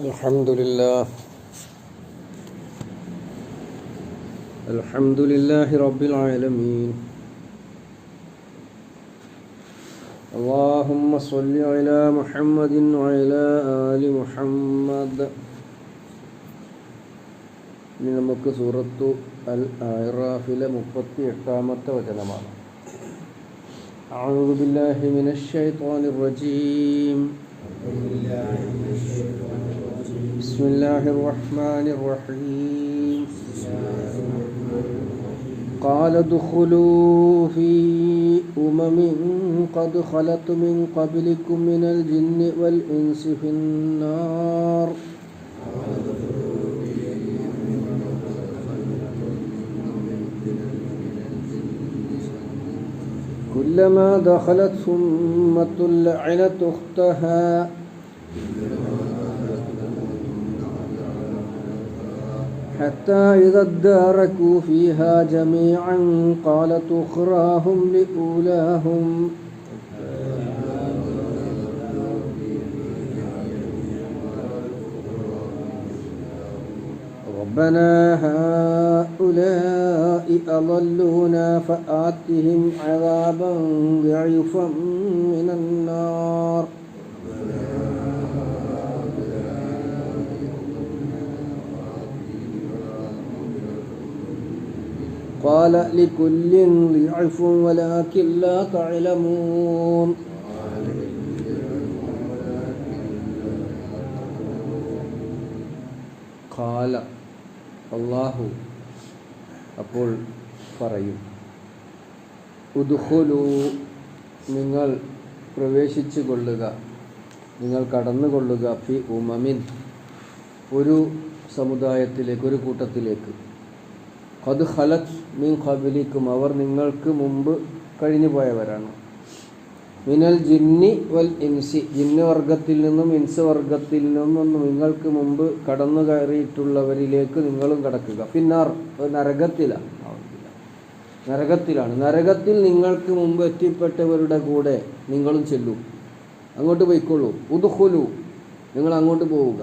الحمد لله الحمد لله رب العالمين اللهم صل على محمد وعلى آل محمد ഇനി നമുക്ക് സൂറത്തു അൽ ആറാഫിലെ മുപ്പത്തി എട്ടാമത്തെ വചനമാണ് أعوذ بالله من الشيطان الرجيم بسم الله الرحمن الرحيم. قال ادخلوا في أمم قد خلت من قبلكم من الجن والإنس في النار. كلما دخلت أمة لعنت أختها. حتى إذا اداركوا فيها جميعا قالت أخراهم لأولاهم. ربنا هؤلاء أضلونا فآتهم عذابا ضعفا من النار. قال لكل ضعف ولكن لا تعلمون قال അള്ളാഹു അപ്പോൾ പറയും ഉദുഹുലു നിങ്ങൾ പ്രവേശിച്ചു കൊള്ളുക നിങ്ങൾ കടന്നുകൊള്ളുക ഫി ഉമമിൻ ഒരു സമുദായത്തിലേക്ക് ഒരു കൂട്ടത്തിലേക്ക് ഖദ് ഖലത് മീൻ ഖബിലിക്കും. അവർ നിങ്ങൾക്ക് മുമ്പ് കഴിഞ്ഞു പോയവരാണ് മിനൽ ജിന്നി വൽ ഇൻസി. ജിന്ന് വർഗത്തിൽ നിന്നും ഇൻസ് വർഗത്തിൽ നിന്നും നിങ്ങൾക്ക് മുമ്പ് കടന്നു കയറിയിട്ടുള്ളവരിലേക്ക് നിങ്ങളും കടക്കുക. പിന്നാർ നരകത്തിലാണ് നരകത്തിലാണ്. നരകത്തിൽ നിങ്ങൾക്ക് മുമ്പ് എത്തിപ്പെട്ടവരുടെ കൂടെ നിങ്ങളും ചെല്ലൂ. അങ്ങോട്ട് പോയിക്കൊള്ളൂ ഉദുഹുലു നിങ്ങൾ അങ്ങോട്ട് പോവുക.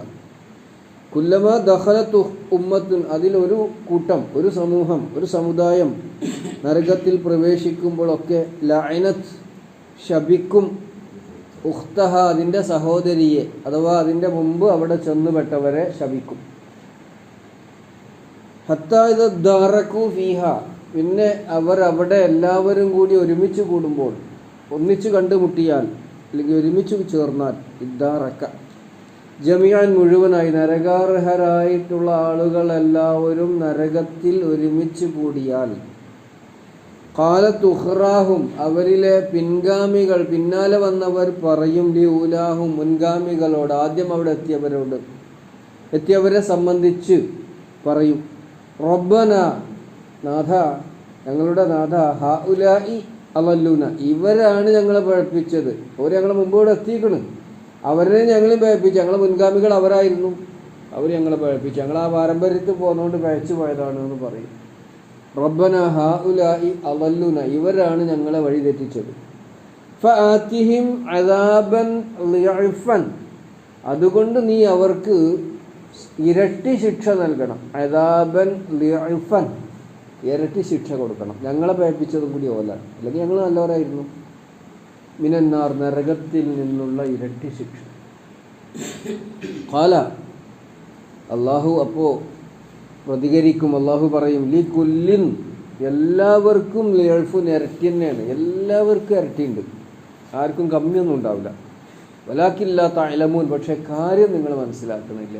കുല്ലമ ദഹലത്തു ഉമ്മത്തുൻ അതിലൊരു കൂട്ടം ഒരു സമൂഹം ഒരു സമുദായം നരകത്തിൽ പ്രവേശിക്കുമ്പോഴൊക്കെ ലൈനത്ത് ശബിക്കും ഉഖ്തഹ അതിന്റെ സഹോദരിയെ അഥവാ അതിന്റെ മുമ്പ് അവിടെ ചെന്നുപെട്ടവരെ ശപിക്കും. ഫീഹ പിന്നെ അവർ അവിടെ എല്ലാവരും കൂടി ഒരുമിച്ച് കൂടുമ്പോൾ ഒന്നിച്ച് കണ്ടുമുട്ടിയാൽ അല്ലെങ്കിൽ ഒരുമിച്ച് ചേർന്നാൽ ഇദ്ദാറക്ക ജമിയാൻ മുഴുവനായി നരകാർഹരായിട്ടുള്ള ആളുകളെല്ലാവരും നരകത്തിൽ ഒരുമിച്ച് കൂടിയാൽ. കാലത്തുഹ്റാഹും അവരിലെ പിൻഗാമികൾ പിന്നാലെ വന്നവർ പറയും ലി ഊലാഹും മുൻഗാമികളോട് ആദ്യം അവിടെ എത്തിയവരോട് എത്തിയവരെ സംബന്ധിച്ച് പറയും. റബ്ബന നാഥ ഞങ്ങളുടെ നാഥ ഹ ഉലായി അവല്ലൂന ഇവരാണ് ഞങ്ങളെ പഴപ്പിച്ചത്. അവർ ഞങ്ങളെ മുമ്പോട് എത്തിക്കണ് അവരെ ഞങ്ങളും പഴപ്പിച്ചു ഞങ്ങളെ മുൻഗാമികൾ അവരായിരുന്നു. അവർ ഞങ്ങളെ പഴപ്പിച്ചു ഞങ്ങൾ ആ പാരമ്പര്യത്തിൽ പോകുന്നതുകൊണ്ട് പഴച്ചു പോയതാണ് എന്ന് പറയും. റബ്ബന ഹാ ഉലായി അവല്ലുന ഇവരാണ് ഞങ്ങളെ വഴി തെറ്റിച്ചത്. ഫാത്തിഹിം അദാബൻ അതുകൊണ്ട് നീ അവർക്ക് ഇരട്ടി ശിക്ഷ നൽകണം. അദാബൻ ഇരട്ടി ശിക്ഷ കൊടുക്കണം. ഞങ്ങളെ പേപ്പിച്ചതും കൂടി ഓല. അല്ലെങ്കിൽ ഞങ്ങൾ നല്ലവരായിരുന്നു. മിനന്നാർ നരകത്തിൽ നിന്നുള്ള ഇരട്ടി ശിക്ഷ. കാല അള്ളാഹു അപ്പോൾ പ്രതികരിക്കും. അള്ളാഹു പറയും ലി കുല്ലിൻ എല്ലാവർക്കും ലേൾഫുൻ ഇരട്ടി തന്നെയാണ്. എല്ലാവർക്കും ഇരട്ടിയുണ്ട് ആർക്കും കമ്മിയൊന്നും ഉണ്ടാവില്ല. വലാക്കില്ലാത്ത അലമൂൻ പക്ഷേ കാര്യം നിങ്ങൾ മനസ്സിലാക്കുന്നില്ല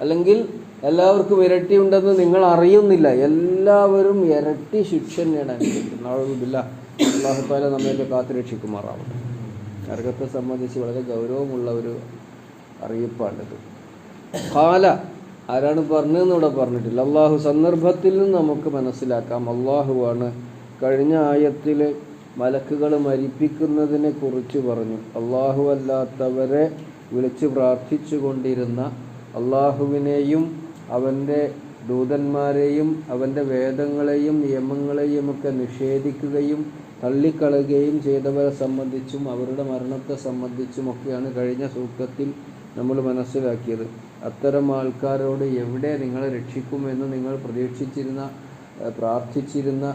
അല്ലെങ്കിൽ എല്ലാവർക്കും ഇരട്ടി ഉണ്ടെന്ന് നിങ്ങൾ അറിയുന്നില്ല. എല്ലാവരും ഇരട്ടി ശിക്ഷ തന്നെയാണ് അനുഭവിക്കുന്നത്. അള്ളാഹുത്താല നമ്മയൊക്കെ കാത്തുരക്ഷിക്കുമാറാവട്ടെ നരകത്തെ സംബന്ധിച്ച് വളരെ ഗൗരവമുള്ള ഒരു അറിയിപ്പാണിത്. കാല ആരാണ് പറഞ്ഞതെന്നിവിടെ പറഞ്ഞിട്ടില്ല. അള്ളാഹു സന്ദർഭത്തിൽ നിന്ന് നമുക്ക് മനസ്സിലാക്കാം. അള്ളാഹുവാണ് കഴിഞ്ഞ ആയത്തിൽ മലക്കുകൾ മരിപ്പിക്കുന്നതിനെ കുറിച്ച് പറഞ്ഞു. അള്ളാഹു അല്ലാത്തവരെ വിളിച്ച് പ്രാർത്ഥിച്ചു കൊണ്ടിരുന്ന അള്ളാഹുവിനെയും അവന്റെ ദൂതന്മാരെയും അവന്റെ വേദങ്ങളെയും നിയമങ്ങളെയും ഒക്കെ നിഷേധിക്കുകയും തള്ളിക്കളയുകയും ചെയ്തവരെ സംബന്ധിച്ചും അവരുടെ മരണത്തെ സംബന്ധിച്ചും ഒക്കെയാണ് കഴിഞ്ഞ സൂക്തത്തിൽ നമ്മൾ മനസ്സിലാക്കിയത്. അത്തരം ആൾക്കാരോട് എവിടെ നിങ്ങളെ രക്ഷിക്കുമെന്ന് നിങ്ങൾ പ്രതീക്ഷിച്ചിരുന്ന പ്രാർത്ഥിച്ചിരുന്ന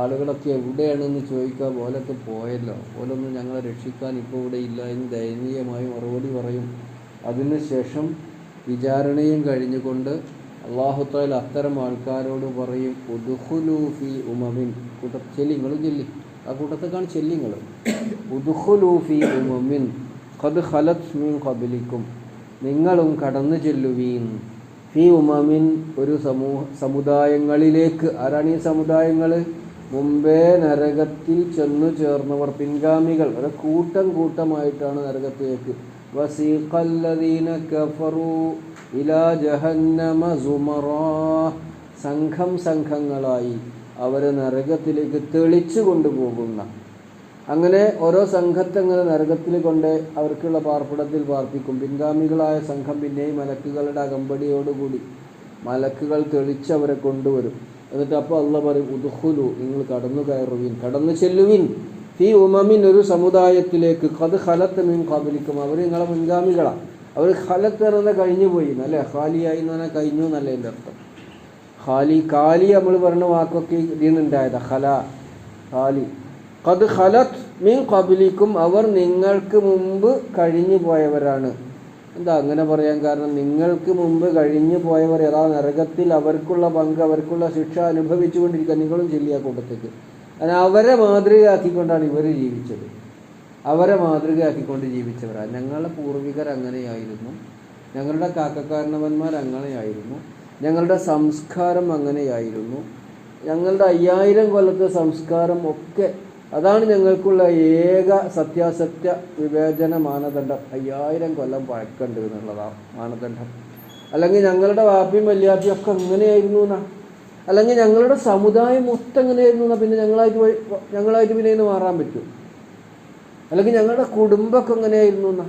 ആളുകളൊക്കെ എവിടെയാണെന്ന് ചോദിക്കുക പോലൊക്കെ പോയല്ലോ. പോലൊന്നും ഞങ്ങളെ രക്ഷിക്കാൻ ഇപ്പോൾ ഇവിടെ ഇല്ല എന്ന് ദയനീയമായി മറുപടി പറയും. അതിനുശേഷം വിചാരണയും കഴിഞ്ഞുകൊണ്ട് അള്ളാഹുത്താൽ അത്തരം ആൾക്കാരോട് പറയും ഉദുഹുലു ഫി ഉമമിൻ കൂട്ട ചെല്ലിങ്ങളും ചെല്ലി. ആ കൂട്ടത്തേക്കാണ് ചെല്ലിങ്ങൾ ഉദുഹുലു ഫി ഉമമിൻ ഖദ് ഖലത് മീൻ ഖബലിക്കും. നിങ്ങളും കടന്നു ചെല്ലുവീൻ. ഫി ഉമമിൻ ഒരു സമൂഹ സമുദായങ്ങളിലേക്ക്. ആരാണ് ഈ സമുദായങ്ങൾ മുമ്പേ നരകത്തിൽ ചെന്നു ചേർന്നവർ പിൻഗാമികൾ. ഒരു കൂട്ടം കൂട്ടമായിട്ടാണ് നരകത്തിലേക്ക്. ഇലാ ജഹന്നമ സംഘം സംഘങ്ങളായി. അവർ നരകത്തിലേക്ക് തെളിച്ചു കൊണ്ടുപോകുന്ന. അങ്ങനെ ഓരോ സംഘത്തെ അങ്ങനെ നരകത്തിൽ കൊണ്ട് അവർക്കുള്ള പാർപ്പിടത്തിൽ പാർപ്പിക്കും. പിൻഗാമികളായ സംഘം പിന്നെയും മലക്കുകളുടെ അകമ്പടിയോടുകൂടി മലക്കുകൾ തെളിച്ചവരെ കൊണ്ടുവരും. എന്നിട്ട് അപ്പോൾ അള്ള പറയും ഉദുഹുലു നിങ്ങൾ കടന്നു കയറുവിൻ കടന്നു ചെല്ലുവിൻ ഈ ഉമമിൻ ഒരു സമുദായത്തിലേക്ക്. കത് ഹലത്ത് മീൻ കാബലിക്കും അവർ നിങ്ങളെ മുൻഗാമികളാണ് അവർ ഹലത്ത് കഴിഞ്ഞു പോയി അല്ലേ? ഹാലിയായി എന്ന് പറഞ്ഞാൽ കഴിഞ്ഞു എന്നല്ലേ എന്റെ അർത്ഥം? ഖാലി കാലി നമ്മൾ പറഞ്ഞ വാക്കൊക്കെ ഇതിൽ നിന്നുണ്ടായതാ ഖല ഖാലി. കത് ഖലത് മീൻ കബിലിക്കും അവർ നിങ്ങൾക്ക് മുമ്പ് കഴിഞ്ഞു പോയവരാണ്. എന്താ അങ്ങനെ പറയാൻ കാരണം? നിങ്ങൾക്ക് മുമ്പ് കഴിഞ്ഞു പോയവർ ഏതാ നരകത്തിൽ അവർക്കുള്ള പങ്ക് അവർക്കുള്ള ശിക്ഷ അനുഭവിച്ചുകൊണ്ടിരിക്കുക നിങ്ങളും ചെല്ലിയ കൂട്ടത്തേക്ക്. അങ്ങനെ അവരെ മാതൃകയാക്കിക്കൊണ്ടാണ് ഇവർ ജീവിച്ചത്. അവരെ മാതൃകയാക്കിക്കൊണ്ട് ജീവിച്ചവരാണ് ഞങ്ങളുടെ പൂർവികർ അങ്ങനെയായിരുന്നു. ഞങ്ങളുടെ കാക്കക്കാരണവന്മാർ അങ്ങനെയായിരുന്നു. ഞങ്ങളുടെ സംസ്കാരം അങ്ങനെയായിരുന്നു. ഞങ്ങളുടെ അയ്യായിരം കൊല്ലത്തെ സംസ്കാരം ഒക്കെ അതാണ് ഞങ്ങൾക്കുള്ള ഏക സത്യാസത്യ വിവേചന മാനദണ്ഡം അയ്യായിരം കൊല്ലം പഴക്കണ്ട് എന്നുള്ളതാണ് മാനദണ്ഡം. അല്ലെങ്കിൽ ഞങ്ങളുടെ വാപ്പിയും വല്യാപ്പിയും ഒക്കെ അങ്ങനെയായിരുന്നു എന്നാ. അല്ലെങ്കിൽ ഞങ്ങളുടെ സമുദായം മൊത്തം എങ്ങനെയായിരുന്നു എന്നാ പിന്നെ ഞങ്ങളായിട്ട് ഞങ്ങളായിട്ട് പിന്നെ ഇന്ന് മാറാൻ പറ്റും. അല്ലെങ്കിൽ ഞങ്ങളുടെ കുടുംബമൊക്കെ എങ്ങനെയായിരുന്നു എന്നാ.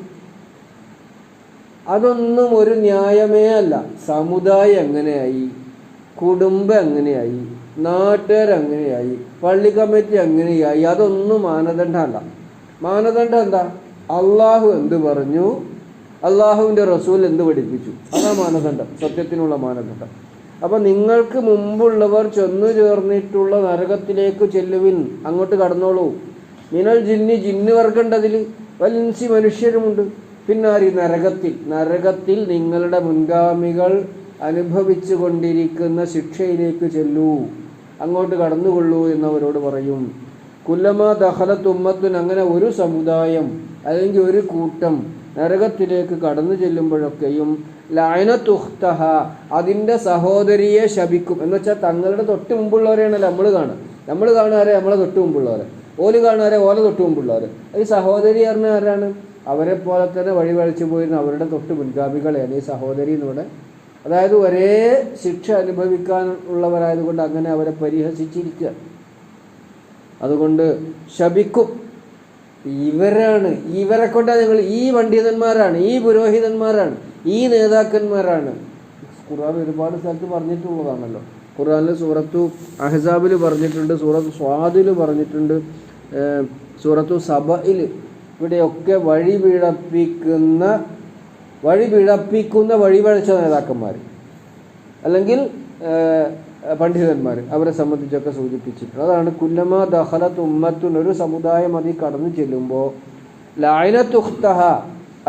അതൊന്നും ഒരു ന്യായമേ അല്ല. സമുദായം എങ്ങനെയായി? കുടുംബം എങ്ങനെയായി? നാട്ടുകാർ എങ്ങനെയായി? പള്ളി കമ്മിറ്റി എങ്ങനെയായി? അതൊന്നും മാനദണ്ഡമല്ല മാനദണ്ഡം എന്താ? അള്ളാഹു എന്ത് പറഞ്ഞു? അള്ളാഹുവിന്റെ റസൂൽ എന്ത് പഠിപ്പിച്ചു? അതാ മാനദണ്ഡം. സത്യത്തിനുള്ള മാനദണ്ഡം. അപ്പം നിങ്ങൾക്ക് മുമ്പുള്ളവർ ചെന്നു ചേർന്നിട്ടുള്ള നരകത്തിലേക്ക് ചെല്ലുവിൻ. അങ്ങോട്ട് കടന്നോളൂ. മിനൽ ജിന്നി ജിന്ന് വർഗണ്ടതിൽ വലിൻസി മനുഷ്യരുമുണ്ട്. പിന്നാരി നരകത്തിൽ നരകത്തിൽ നിങ്ങളുടെ മുൻഗാമികൾ അനുഭവിച്ചു കൊണ്ടിരിക്കുന്ന ശിക്ഷയിലേക്ക് ചെല്ലൂ. അങ്ങോട്ട് കടന്നുകൊള്ളൂ എന്നവരോട് പറയും. കുല്ലമ ദഹല ഉമ്മത്തുൻ അങ്ങനെ ഒരു സമുദായം അല്ലെങ്കിൽ ഒരു കൂട്ടം നരകത്തിലേക്ക് കടന്നു ചെല്ലുമ്പോഴൊക്കെയും ലയനത്തുഹ്തഹ അതിന്റെ സഹോദരിയെ ശപിക്കും. എന്ന് വെച്ചാൽ തങ്ങളുടെ തൊട്ട് മുമ്പുള്ളവരെയാണല്ലോ നമ്മൾ കാണുക. നമ്മൾ കാണുകാരെ നമ്മളെ തൊട്ട് മുമ്പുള്ളവരെ. ഓൽ കാണുകാരെ ഓല തൊട്ട് മുമ്പുള്ളവർ ഈ സഹോദരി ആരാണ്? അവരെ പോലെ തന്നെ വഴി വഴിച്ചു പോയിരുന്ന അവരുടെ തൊട്ട് മുൻഗാമികളെ ഈ സഹോദരി അതായത് ഒരേ ശിക്ഷ അനുഭവിക്കാൻ ഉള്ളവരായതുകൊണ്ട് അങ്ങനെ അവരെ പരിഹസിച്ചിരിക്കുക. അതുകൊണ്ട് ശപിക്കും. ഇവരാണ് ഇവരെ കൊണ്ടാണ് നിങ്ങൾ ഈ പണ്ഡിതന്മാരാണ് ഈ പുരോഹിതന്മാരാണ് ഈ നേതാക്കന്മാരാണ്. ഖുർആൻ ഒരുപാട് സ്ഥലത്ത് പറഞ്ഞിട്ടുള്ളതാണല്ലോ. ഖുർആനിൽ സൂറത്തു അഹ്സാബിൽ പറഞ്ഞിട്ടുണ്ട് സൂറത്ത് സ്വാദിൽ പറഞ്ഞിട്ടുണ്ട് സൂറത്തു സബയിൽ ഇവിടെയൊക്കെ വഴി പിഴപ്പിക്കുന്ന വഴി പിഴപ്പിക്കുന്ന വഴിപഴച്ച നേതാക്കന്മാർ അല്ലെങ്കിൽ പണ്ഡിതന്മാർ അവരെ സംബന്ധിച്ചൊക്കെ സൂചിപ്പിച്ചിട്ടുണ്ട്. അതാണ് കുല്ലമ ദഹലത്ത് ഉമ്മത്തുൻ. ഒരു സമുദായം അതിൽ കടന്നു ചെല്ലുമ്പോൾ ലായനത്തുഖ്തഹ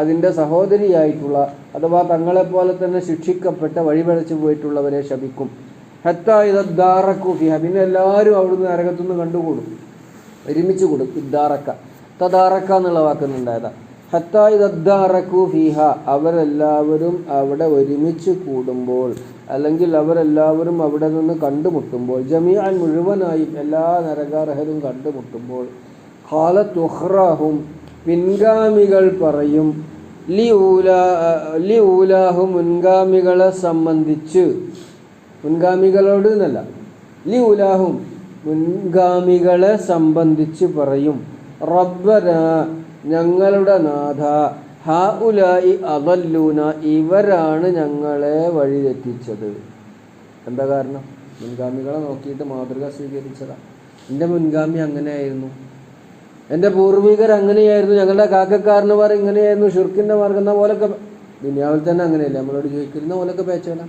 അതിന്റെ സഹോദരിയായിട്ടുള്ള അഥവാ തങ്ങളെപ്പോലെ തന്നെ ശിക്ഷിക്കപ്പെട്ട വഴിപഴച്ചു പോയിട്ടുള്ളവരെ ശപിക്കും. ഹത്ത ഇദ്ദാറക്കുഫിഹ പിന്നെ എല്ലാവരും അവിടുന്ന് നരകത്തുനിന്ന് കണ്ടുകൂടും. ഒരുമിച്ച് കൂടും. ഇദ്ദാറക്ക. തദാറക്ക എന്നുള്ള വാക്കുന്നുണ്ടായതാ ഹത്തായി തദ്ദാറക്കു ഫീഹ. അവരെല്ലാവരും അവിടെ ഒരുമിച്ച് കൂടുമ്പോൾ അല്ലെങ്കിൽ അവരെല്ലാവരും അവിടെ നിന്ന് കണ്ടുമുട്ടുമ്പോൾ ജമീഅൻ മുഴുവനായും എല്ലാ നരകാർഹരും കണ്ടുമുട്ടുമ്പോൾ ഖാലത്തുഹ്റാഹും പിൻഗാമികൾ പറയും ലി ഊലാ ലി ഊലാഹു മുൻഗാമികളെ സംബന്ധിച്ച്. മുൻഗാമികളോട് എന്നല്ല ലി ഊലാഹും മുൻഗാമികളെ സംബന്ധിച്ച് പറയും. റബ്ബന ഞങ്ങളുടെ നാഥ. ഹാ ഉലായി അതല്ലൂന ഇവരാണ് ഞങ്ങളെ വഴിതെറ്റിച്ചത്. എന്താ കാരണം? മുൻഗാമികളെ നോക്കിയിട്ട് മാതൃക സ്വീകരിച്ചതാ. എന്റെ മുൻഗാമി അങ്ങനെയായിരുന്നു. എന്റെ പൂർവികർ അങ്ങനെയായിരുന്നു. ഞങ്ങളുടെ കാക്കക്കാരന്മാർ ഇങ്ങനെയായിരുന്നു. ഷുർക്കിന്റെ മാർഗം ഓലൊക്കെ ദുനിയാവിൽ തന്നെ അങ്ങനെയല്ലേ? നമ്മളോട് ചോദിക്കുന്ന ഓലൊക്കെ പേച്ചോല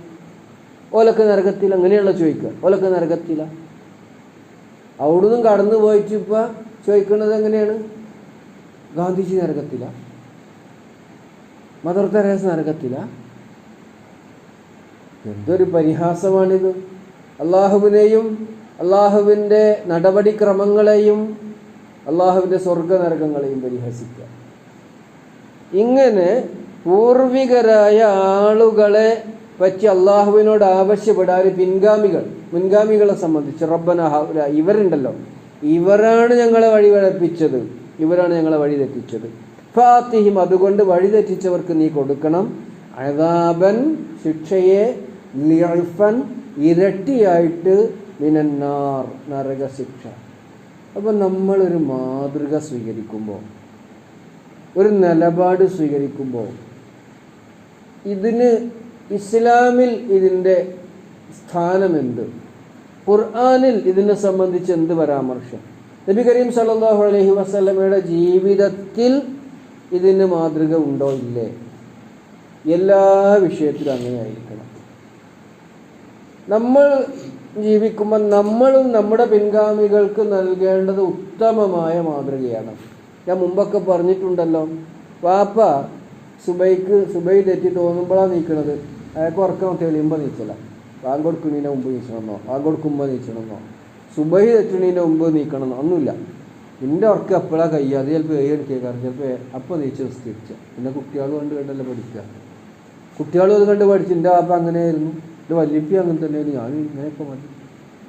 ഓലൊക്കെ നരകത്തില. അങ്ങനെയുള്ള ചോദിക്കുക. ഓലൊക്കെ നരകത്തില. അവിടുന്ന് കടന്നു പോയിട്ട് ഇപ്പം ചോദിക്കുന്നത് എങ്ങനെയാണ്? ഗാന്ധിജി നരകത്തില മദർ തെരേസ നരകത്തില. എന്തൊരു പരിഹാസമാണിത്. അള്ളാഹുവിനെയും അള്ളാഹുവിന്റെ നടപടിക്രമങ്ങളെയും അള്ളാഹുവിന്റെ സ്വർഗ നരകങ്ങളെയും പരിഹസിക്കുക. ഇങ്ങനെ പൂർവികരായ ആളുകളെ പറ്റി അള്ളാഹുവിനോട് ആവശ്യപ്പെടാൻ പിൻഗാമികൾ മുൻഗാമികളെ സംബന്ധിച്ച് റബ്ബന ഇവരുണ്ടല്ലോ. ഇവരാണ് ഞങ്ങളെ വഴി വഴപ്പിച്ചത് ഇവരാണ് ഞങ്ങളെ വഴി തെറ്റിച്ചത്. ഫാത്തിഹിം അതുകൊണ്ട് വഴി തെറ്റിച്ചവർക്ക് നീ കൊടുക്കണം. അഴതാപൻ ശിക്ഷയെ ലിയൽഫൻ ഇരട്ടിയായിട്ട് മിനന്നാർ നരകശിക്ഷ. അപ്പം നമ്മളൊരു മാതൃക സ്വീകരിക്കുമ്പോൾ ഒരു നിലപാട് സ്വീകരിക്കുമ്പോൾ ഇതിന് ഇസ്ലാമിൽ ഇതിന്റെ സ്ഥാനമെന്ത്? ഖുർആാനിൽ ഇതിനെ സംബന്ധിച്ച് എന്ത് പരാമർശം? നബി കരീം സല്ലല്ലാഹു അലഹി വസ്ലമയുടെ ജീവിതത്തിൽ ഇതിന് മാതൃക ഉണ്ടോ ഇല്ലേ? എല്ലാ വിഷയത്തിലും അങ്ങനെ ആയിരിക്കണം നമ്മൾ ജീവിക്കുമ്പോൾ നമ്മളും നമ്മുടെ പിൻഗാമികൾക്ക് നൽകേണ്ടത് ഉത്തമമായ മാതൃകയാണ്. ഞാൻ മുമ്പൊക്കെ പറഞ്ഞിട്ടുണ്ടല്ലോ വാപ്പ സുബൈക്ക് സുബൈ തെറ്റി തോന്നുമ്പോഴാണ് നീക്കണത്. അയാൾക്ക് ഉറക്കം തെളിയുമ്പോൾ നീച്ചല. വാങ്ങ് കൊടുക്കുന്നതിന് മുമ്പ് നീച്ചണമെന്നോ? വാങ്ങ് കൊടുക്കുമ്പോൾ നീച്ചണമെന്നോ? സുബഹി തെറ്റണതിന് മുമ്പ് നീക്കണമെന്നോ? ഒന്നുമില്ല. എന്റെ ഉറക്കം എപ്പോഴാണ് കഴിയുക? അത് ചിലപ്പോൾ ഏഴ് എടുക്കേക്കാറ് ചിലപ്പോൾ അപ്പോൾ നീച്ച് നിസ്കരിച്ച. പിന്നെ കുട്ടികൾ കണ്ട് കണ്ടല്ലേ പഠിക്കുക. കുട്ടികളും അത് കണ്ട് പഠിച്ചു എന്റെ വാപ്പ അങ്ങനെയായിരുന്നു. എന്റെ വല്യപ്പി അങ്ങനെ തന്നെയായിരുന്നു. ഞാൻ ഇങ്ങനെയൊക്കെ മതി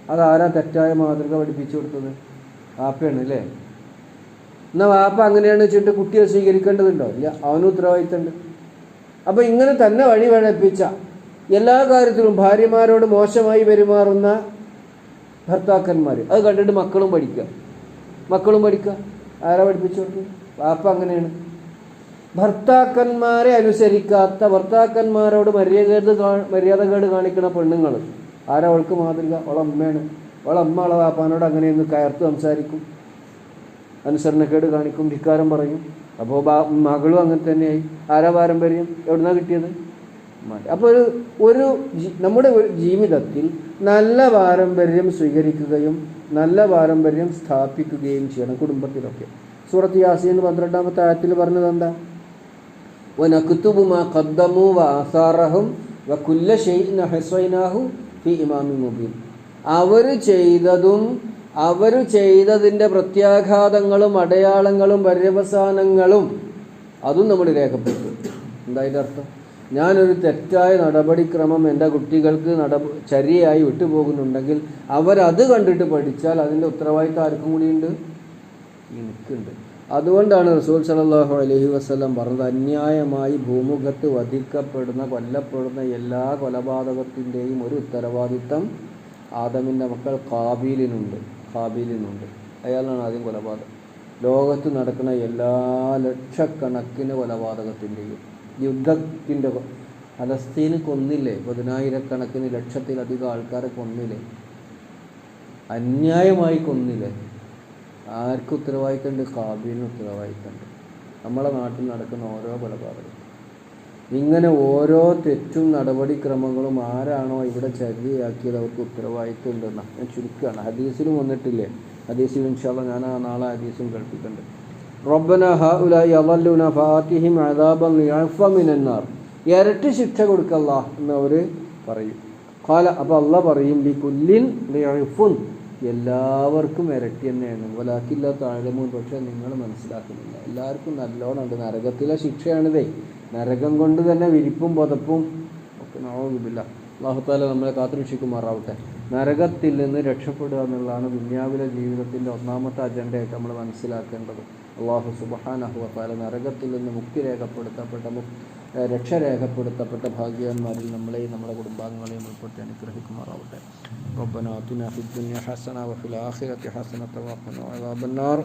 അതാരാ തെറ്റായ മാതൃക പഠിപ്പിച്ചു കൊടുത്തത്? ആപ്പയാണ് അല്ലേ? എന്നാൽ വാപ്പ അങ്ങനെയാണ് വെച്ചിട്ട് കുട്ടിയെ സ്വീകരിക്കേണ്ടതുണ്ടോ? ഇല്ല അവനും ഉത്തരവാദിത്തമുണ്ട്. അപ്പോൾ ഇങ്ങനെ തന്നെ വഴി വഴപ്പിച്ച എല്ലാ കാര്യത്തിലും ഭാര്യമാരോട് മോശമായി പെരുമാറുന്ന ഭർത്താക്കന്മാർ അത് കണ്ടിട്ട് മക്കളും പഠിക്കുക മക്കളും പഠിക്കുക ആരാ പഠിപ്പിച്ചു കൊടുത്തു വാപ്പ അങ്ങനെയാണ്. ഭർത്താക്കന്മാരെ അനുസരിക്കാത്ത ഭർത്താക്കന്മാരോട് മര്യാദ മര്യാദകേട് കാണിക്കുന്ന പെണ്ണുങ്ങൾ ആരാ അവൾക്ക് മാതൃക? അവളമ്മയാണ് അവളമ്മ അവളെ വാപ്പാനോട് അങ്ങനെയൊന്ന് കയർത്ത് സംസാരിക്കും. അനുസരണക്കേട് കാണിക്കും ധിക്കാരം പറയും. അപ്പോൾ മകളും അങ്ങനെ തന്നെയായി. ആരാ പാരമ്പര്യം? എവിടുന്നാണ് കിട്ടിയത്? അപ്പോൾ ഒരു ഒരു നമ്മുടെ ഒരു ജീവിതത്തിൽ നല്ല പാരമ്പര്യം സ്വീകരിക്കുകയും നല്ല പാരമ്പര്യം സ്ഥാപിക്കുകയും ചെയ്യണം കുടുംബത്തിലൊക്കെ. സൂറത്ത് യാസീൻ പന്ത്രണ്ടാമത്തെ ആയത്തിൽ പറഞ്ഞത് എന്താ? വനക്തുബു മാ ഖദ്ദമു വ ആസാറഹും വ കുല്ല ഷൈഇൻ ഹസൈനാഹു ഫി ഇമാമി മുബീൻ. അവർ ചെയ്തതും അവർ ചെയ്തതിന്റെ പ്രത്യാഘാതങ്ങളും അടയാളങ്ങളും പര്യവസാനങ്ങളും അതും നമ്മൾ രേഖപ്പെടുത്തും. എന്താ അതിന്റെ അർത്ഥം? ഞാനൊരു തെറ്റായ നടപടിക്രമം എന്റെ കുട്ടികൾക്ക് നട ചര്യയായി വിട്ടുപോകുന്നുണ്ടെങ്കിൽ അവരത് കണ്ടിട്ട് പഠിച്ചാൽ അതിന്റെ ഉത്തരവാദിത്തം ആർക്കും കൂടിയുണ്ട്? എനിക്കുണ്ട്. അതുകൊണ്ടാണ് റസൂൽ സല്ലല്ലാഹു അലഹി വസ്ലം പറഞ്ഞത് അന്യായമായി ഭൂമുഖത്ത് വധിക്കപ്പെടുന്ന കൊല്ലപ്പെടുന്ന എല്ലാ കൊലപാതകത്തിന്റെയും ഒരു ഉത്തരവാദിത്തം ആദമിന്റെ മക്കൾ കാബീലിനുണ്ട് കാബീലിനുണ്ട് അയാളാണ് ആദ്യം കൊലപാതകം. ലോകത്ത് നടക്കുന്ന എല്ലാ ലക്ഷക്കണക്കിന് കൊലപാതകത്തിന്റെയും യുദ്ധത്തിന്റെ ഫലസ്തീന് കൊന്നില്ലേ? പതിനായിരക്കണക്കിന് ലക്ഷത്തിലധികം ആൾക്കാരെ കൊന്നില്ലേ? അന്യായമായി കൊന്നില്ലേ? ആർക്ക് ഉത്തരവാദിത്തമുണ്ട്? കാബീലിന് ഉത്തരവാദിത്തമുണ്ട്. നമ്മളെ നാട്ടിൽ നടക്കുന്ന ഓരോ കൊലപാതകം. ഇങ്ങനെ ഓരോ തെറ്റും നടപടിക്രമങ്ങളും ആരാണോ ഇവിടെ ചരിയാക്കിയത് അവർക്ക് ഉത്തരവാദിത്വം ഉണ്ടെന്നാണ് ഞാൻ ചുരുക്കുകയാണ് ഹദീസിലും വന്നിട്ടില്ലേ? ഹദീസിൽ ഇൻഷാല്ല ഞാൻ ആ നാളെ ഹദീസും കേൾപ്പിക്കുന്നുണ്ട് റബ്ബന ഹ ഉലായി അവല്ലുന ഫാത്തിഹിം അദാബൻ മിനന്നാർ. ഇരട്ടി ശിക്ഷ കൊടുക്കല്ല എന്ന് അവർ പറയും. കാല അപ്പോൾ അല്ല പറയും ബി കുല്ലിൻ ലിയഫുൻ എല്ലാവർക്കും ഇരട്ടി തന്നെയാണ്. വലാക്കില്ല താഴമൂൻ പക്ഷെ നിങ്ങൾ മനസ്സിലാക്കുന്നില്ല. എല്ലാവർക്കും നല്ലോണം ഉണ്ട് നരകത്തിലെ ശിക്ഷയാണിതേ. നരകം കൊണ്ട് തന്നെ വിരിപ്പും പുതപ്പും ഒക്കെ നോക്കില്ല അള്ളാഹുത്താല നമ്മളെ കാത്തുരക്ഷിക്കുമാറാവട്ടെ. നരകത്തിൽ നിന്ന് രക്ഷപ്പെടുക എന്നുള്ളതാണ് ദുന്യാവിലെ ജീവിതത്തിന്റെ ഒന്നാമത്തെ അജണ്ടയായിട്ട് നമ്മൾ മനസ്സിലാക്കേണ്ടത്. അള്ളാഹു സുബഹാനഹുവത്താല നരകത്തിൽ നിന്ന് മുക്തി രേഖപ്പെടുത്തപ്പെട്ട മുക് ഏഹ് രക്ഷ രേഖപ്പെടുത്തപ്പെട്ട ഭാഗ്യവാന്മാരിൽ നമ്മളെയും നമ്മുടെ കുടുംബാംഗങ്ങളെയും ഉൾപ്പെടുത്തി അനുഗ്രഹിക്കുമാറാവട്ടെ ربنا آتنا في الدنيا حسنة وفي الآخرة حسنة وقنا عذاب النار